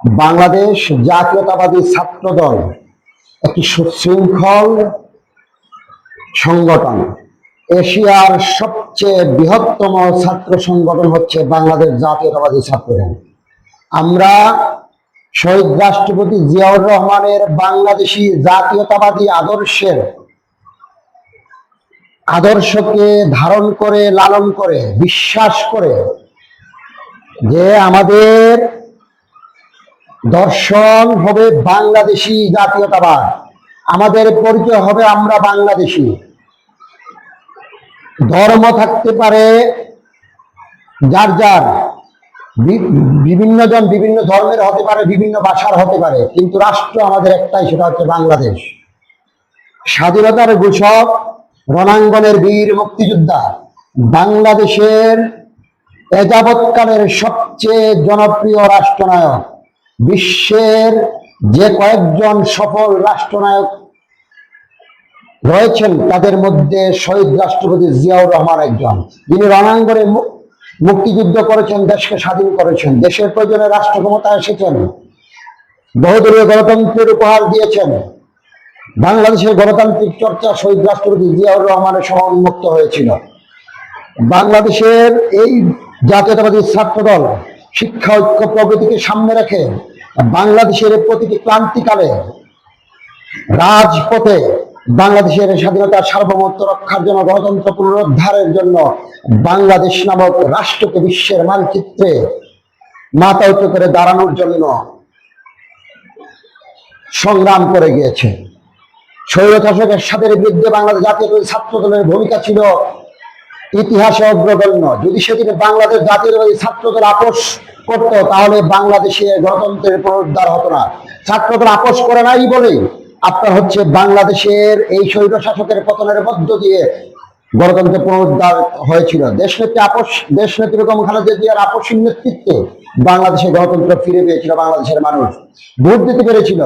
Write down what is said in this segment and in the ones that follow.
বাংলাদেশ জাতীয়তাবাদী ছাত্র দল একটি সুশৃঙ্খল সংগঠন। এশিয়ার সবচেয়ে বৃহত্তম ছাত্র সংগঠন হচ্ছে বাংলাদেশ জাতীয়তাবাদী ছাত্র দল আমরা শহীদ রাষ্ট্রপতি জিয়াউর রহমানের বাংলাদেশি জাতীয়তাবাদী আদর্শের আদর্শকে ধারণ করে, লালন করে, বিশ্বাস করে যে আমাদের দর্শন হবে বাংলাদেশি জাতীয়তাবাদ। আমাদের পরিচয় হবে আমরা বাংলাদেশি। ধর্ম থাকতে পারে যার যার। বিভিন্ন জন বিভিন্ন ধর্মের হতে পারে, বিভিন্ন ভাষার হতে পারে, কিন্তু রাষ্ট্র আমাদের একটাই, সেটা হচ্ছে বাংলাদেশ। স্বাধীনতার ঘোষক রণাঙ্গনের বীর মুক্তিযোদ্ধা। বাংলাদেশের এযাবৎকালের সবচেয়ে জনপ্রিয় রাষ্ট্রনায়ক। বিশ্বের যে কয়েকজন সফল রাষ্ট্রনায়ক রয়েছেন, তাদের মধ্যে শহীদ রাষ্ট্রপতি জিয়াউর রহমান একজন। যিনি রণাঙ্গনে মুক্তিযুদ্ধ করেছেন, দেশকে স্বাধীন করেছেন, দেশের প্রয়োজনে রাষ্ট্র ক্ষমতায় এসেছেন, বহুদলীয় গণতন্ত্রের উপহার দিয়েছেন। বাংলাদেশের গণতান্ত্রিক চর্চা শহীদ রাষ্ট্রপতি জিয়াউর রহমানের সময় উন্মুক্ত হয়েছিল। বাংলাদেশের এই জাতীয়তাবাদী ছাত্রদল শিক্ষা, ঐক্য, প্রগতিকে সামনে রেখে বাংলাদেশের প্রতিটি ক্লান্তিকালে রাজপথে বাংলাদেশের স্বাধীনতার সার্বভৌমত্ব রক্ষার জন্য গণতন্ত্র পুনরুদ্ধারের জন্য বাংলাদেশ নামক রাষ্ট্রকে বিশ্বের মানচিত্রে মাথা উঁচু করে দাঁড়ানোর জন্য সংগ্রাম করে গিয়েছে। স্বৈরশাসকের সাথে বিরুদ্ধে বাংলাদেশ জাতীয় ছাত্র দলের ভূমিকা ছিল ইতিহাসে অগ্রগণ্য। যদি সেদিনে বাংলাদেশ জাতীয়তাবাদী ছাত্র দল আপোষ করতো, তাহলে বাংলাদেশে গণতন্ত্রের পুনরুদ্ধার হতো না। ছাত্র দল আপোষ করে নাই বলেই আপনার হচ্ছে বাংলাদেশের এই স্বৈর শাসকের পতনের মধ্য দিয়ে গণতন্ত্র পুনরুদ্ধার হয়েছিল। দেশনেত্রী আপোষ দেশনেত্রী বেগম খালেদা জিয়ার আপোষের নেতৃত্বে বাংলাদেশে গণতন্ত্র ফিরে পেয়েছিল বাংলাদেশের মানুষ। ভোট দিতে পেরেছিল।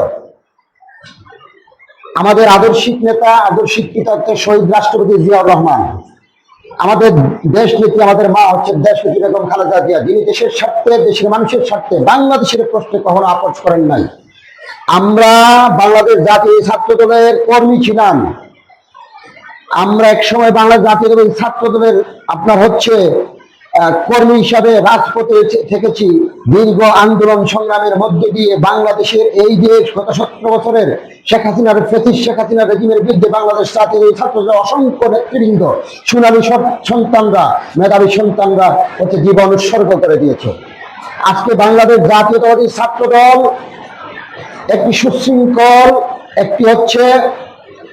আমাদের আদর্শিক নেতা, আদর্শিক পিতা শহীদ রাষ্ট্রপতি জিয়াউর রহমান। আমাদের দেশ নীতি আমাদের মা হচ্ছে দেশ নীতি বেগম খালেদা জিয়া। যিনি দেশের স্বার্থে, দেশের মানুষের স্বার্থে বাংলাদেশের প্রশ্নে কখনো আপোষ করেন নাই। আমরা বাংলাদেশ জাতীয় ছাত্র দলের কর্মী ছিলাম। আমরা এক সময় বাংলাদেশ জাতীয় দলের ছাত্র দলের আপনার হচ্ছে কর্মী হিসাবে রাজপথে থেকেছি। দীর্ঘ আন্দোলন সংগ্রামের মধ্য দিয়ে বাংলাদেশের এই দেশ গত সতেরো বছরের শেখ হাসিনার ফেসিস, শেখ হাসিনার রেজিমের বিরুদ্ধে বাংলাদেশ জাতীয় এই ছাত্রদের অসংখ্য নেতৃবৃন্দ সব- সন্তানরা, মেধাবী সন্তানরা হচ্ছে জীবন উৎসর্গ করে দিয়েছে। আজকে বাংলাদেশ জাতীয়তাবাদী ছাত্র দল একটি সুশৃঙ্খল, একটি হচ্ছে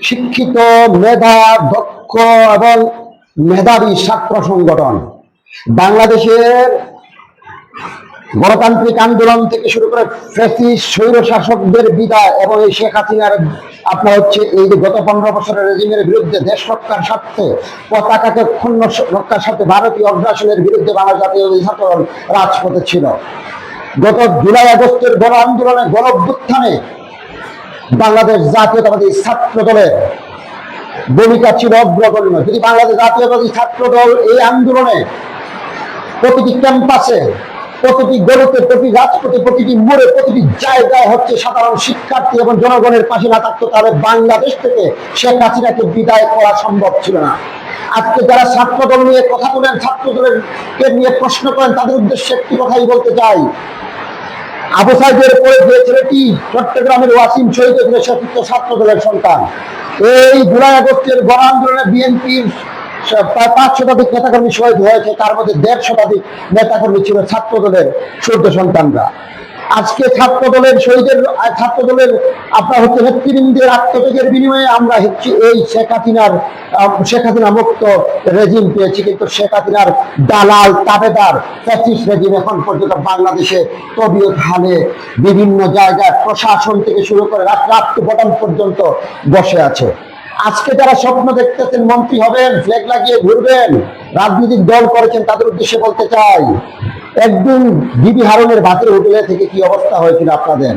শিক্ষিত, মেধা দক্ষ এবং মেধাবী ছাত্র সংগঠন। বাংলাদেশের গণতান্ত্রিক আন্দোলন থেকে শুরু করে ফ্যাসিস্ট স্বৈর শাসকদের বিদায় এবং এই শেখ হাসিনার, আপনার হচ্ছে এই যে গত পনেরো বছরের রেজিমের বিরুদ্ধে দেশ রক্ষার স্বার্থে, পতাকাকে ক্ষুণ্ণ রক্ষার স্বার্থে ভারতীয় অগ্রাসনের বিরুদ্ধে বাংলা জাতীয় ছাত্র রাজপথে ছিল। গত জুলাই আগস্টের গণ আন্দোলনে গণ অভ্যুত্থানে বাংলাদেশ জাতীয়তাবাদী ছাত্র দলের ভূমিকা ছিল অগ্রগণ্য। যদি বাংলাদেশ জাতীয়তাবাদী ছাত্র দল এই আন্দোলনে প্রতিটি ক্যাম্পাসে, প্রতিটি গরুতে প্রতি রাজপথে, প্রতিটি মোড়ে, প্রতিটি জায়গায় হচ্ছে সাধারণ শিক্ষার্থী এবং জনগণের পাশে না থাকতো তাহলে বাংলাদেশ থেকে শেখ হাসিনাকে বিদায় করা সম্ভব ছিল না। আজকে যারা ছাত্র দল নিয়ে কথা বলেন ছাত্র দলের কে নিয়ে প্রশ্ন করেন, তাদের উদ্দেশ্যে একটি কথাই বলতে চাই। আবু সাইদের পরে যে ছেলেটি চট্টগ্রামের ওয়াসিম শহীদ হয়েছিল সে কিন্তু ছাত্র দলের সন্তান। এই জুলাই আগস্টের গণ আন্দোলনে বিএনপির পাঁচ শতাধিক নেতাকর্মী শহীদ হয়েছে, তার মধ্যে দেড় শতাধিক নেতাকর্মী ছিল ছাত্র দলের সদ্য সন্তানরা। আজকে ছাত্র দলের শহীদের ছাত্র দলের আপনার হচ্ছে নেতৃবৃন্দের আত্মত্যাগের বিনিময়ে আমরা হচ্ছে এই শেখ হাসিনার শেখ হাসিনা মুক্ত রেজিম পেয়েছি, কিন্তু শেখ হাসিনার দালাল, তাবেদার ফ্যাসিস্ট রেজিম এখন পর্যন্ত বাংলাদেশে তবিয়ত হালে বিভিন্ন জায়গায় প্রশাসন থেকে শুরু করে রাষ্ট্র বটন পর্যন্ত বসে আছে। আজকে যারা স্বপ্ন দেখতেছেন, মন্ত্রী হবেন ফ্ল্যাগ লাগিয়ে ঘুরবেন, রাজনৈতিক দল করেছেন, তাদের উদ্দেশ্যে বলতে চাই, একদিন বিবি হারুনের ভাতের হোটেলে থেকে কি অবস্থা হয়েছিল আপনাদের?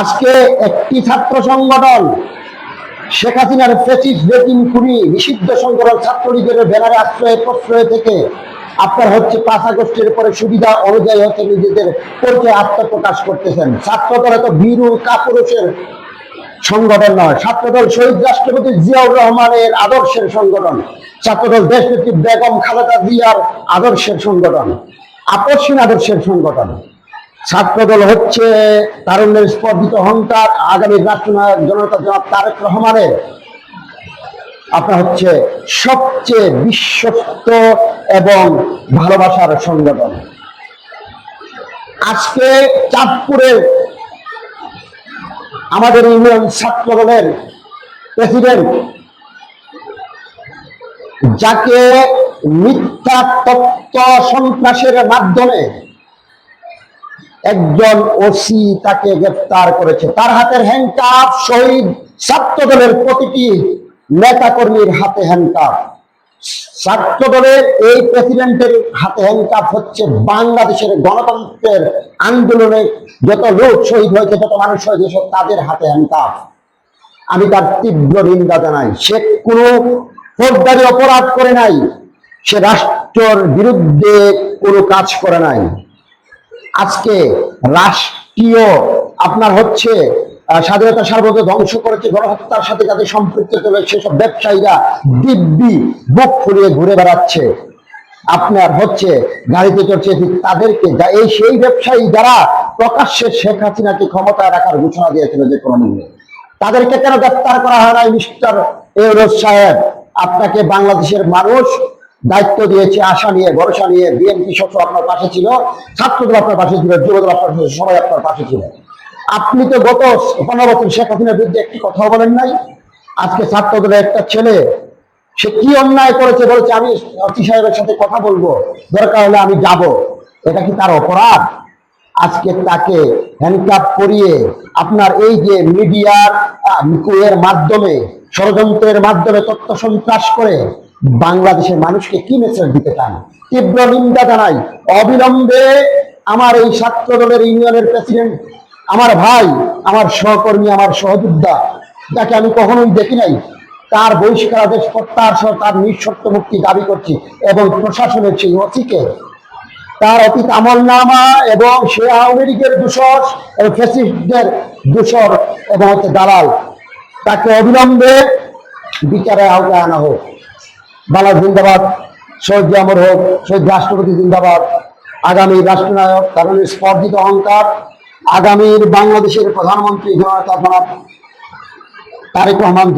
আজকে একটি ছাত্র সংগঠন, শেখ হাসিনার ফেসিস রেজিম খুনি, নিষিদ্ধ সংগঠন, ছাত্রলীগের ব্যানারে আশ্রয়ে, প্রশ্রয় থেকে আপনার হচ্ছে পাঁচ আগস্টের পরে সুবিধা অনুযায়ী হচ্ছে নিজেদের পরিচয় আত্মপ্রকাশ করতেছেন। ছাত্রদল তো বীরু কাপুরুষের সংগঠন নয়, ছাত্রদল শহীদ রাষ্ট্রপতি জিয়াউর রহমানের আদর্শের সংগঠন, ছাত্রদল দেশনেত্রী বেগম খালেদা জিয়ার আদর্শের সংগঠন, আপসীন আদর্শের সংগঠন। ছাত্রদল হচ্ছে তারুণ্যের স্পর্ধিত অহংকার, আগামী রাষ্ট্রনায়ক জনতা জনাব তারেক রহমানের। আপনার হচ্ছে সবচেয়ে বিশ্বস্ত এবং ভালোবাসার সংগঠন। আজকে চাঁদপুরের আমাদের ইউনিয়ন ছাত্র দলের প্রেসিডেন্ট যাকে মিথ্যা তত্ত্ব সন্ত্রাসের মাধ্যমে একজন ওসি তাকে গ্রেফতার করেছে। তার হাতের হ্যান্ডকাপ শহীদ ছাত্র দলের প্রতিটি নেতা কর্মীর হাতে হ্যান্ডকাপ ছাত্র দলের এই প্রেসিডেন্টের হাতে হ্যান্ডকাপ হচ্ছে বাংলাদেশের গণতন্ত্রের আন্দোলনে যত লোক শহীদ হয়েছে, যত মানুষ হয়েছে, তাদের হাতে হ্যান্ডকাপ আমি তার তীব্র নিন্দা জানাই। সে কোনো ফৌজদারি অপরাধ করে নাই। সে রাষ্ট্রের বিরুদ্ধে কোনো কাজ করে নাই। আজকে রাষ্ট্রীয় আপনার হচ্ছে স্বাধীনতা সার্বভৌম ধ্বংস করেছে, গণহত্যার সাথে যাদের সম্পৃক্ত রয়েছে সেসব ব্যবসায়ীরা দিব্যি বুক ফুলিয়ে ঘুরে বেড়াচ্ছে। আপনার হচ্ছে গাড়িতে চড়ছে তাদেরকে এই সেই ব্যবসায়ী যারা প্রকাশ্যে শেখ হাসিনাকে ক্ষমতায় রাখার ঘোষণা দিয়েছিল যে কোনো মূল্যে তাদেরকে কেন গ্রেপ্তার করা হয় নাই, মিস্টার ইউরোজ সাহেব? আপনাকে বাংলাদেশের মানুষ দায়িত্ব দিয়েছে, আশা নিয়ে, ভরসা নিয়ে, বিএনপি সত্য আপনার পাশে ছিল ছাত্রদের আপনার পাশে ছিল, যুবদল আপনার পাশে সবাই আপনার পাশে ছিল। আপনি তো গত পনেরো বছর শেখ হাসিনার বিরুদ্ধে একটি কথা বলেন নাই। আজকে ছাত্রদলের একটা ছেলে, সে কি অন্যায় করেছে বলেছে আমি অতি সাহেবের সাথে কথা বলব। দরকার হলে আমি যাব। এটা কি তার অপরাধ? আজকে তাকে হ্যান্ডকাপ করিয়ে আপনার এই যে মিডিয়ার এর মাধ্যমে, ষড়যন্ত্রের মাধ্যমে তথ্য সন্ত্রাস করে বাংলাদেশের মানুষকে কি মেসেজ দিতে চান? তীব্র নিন্দা জানাই। অবিলম্বে আমার এই ছাত্র দলের ইউনিয়নের প্রেসিডেন্ট আমার ভাই, আমার সহকর্মী, আমার সহযোদ্ধা, যাকে আমি কখনোই দেখি নাই, তার বহিষ্কারাদেশ প্রত্যাহার সহ তার নিঃশর্ত মুক্তি দাবি করছি এবং প্রশাসনের সেই অতিকে তার অতীত আমল নামা এবং সে আওয়ামী লীগের দূষর এবং ফেসিস্টদের দূষর এবং হচ্ছে দালাল, তাকে অবিলম্বে বিচারে আওতায় আনা হোক। বালা জিন্দাবাদ, শহীদ আমর হোক, শহীদ রাষ্ট্রপতি জিন্দাবাদ, আগামী রাষ্ট্রনায়ক কারণ স্পর্ধিত অহংকার আগামীর বাংলাদেশের প্রধানমন্ত্রী জনাব তারেক রহমান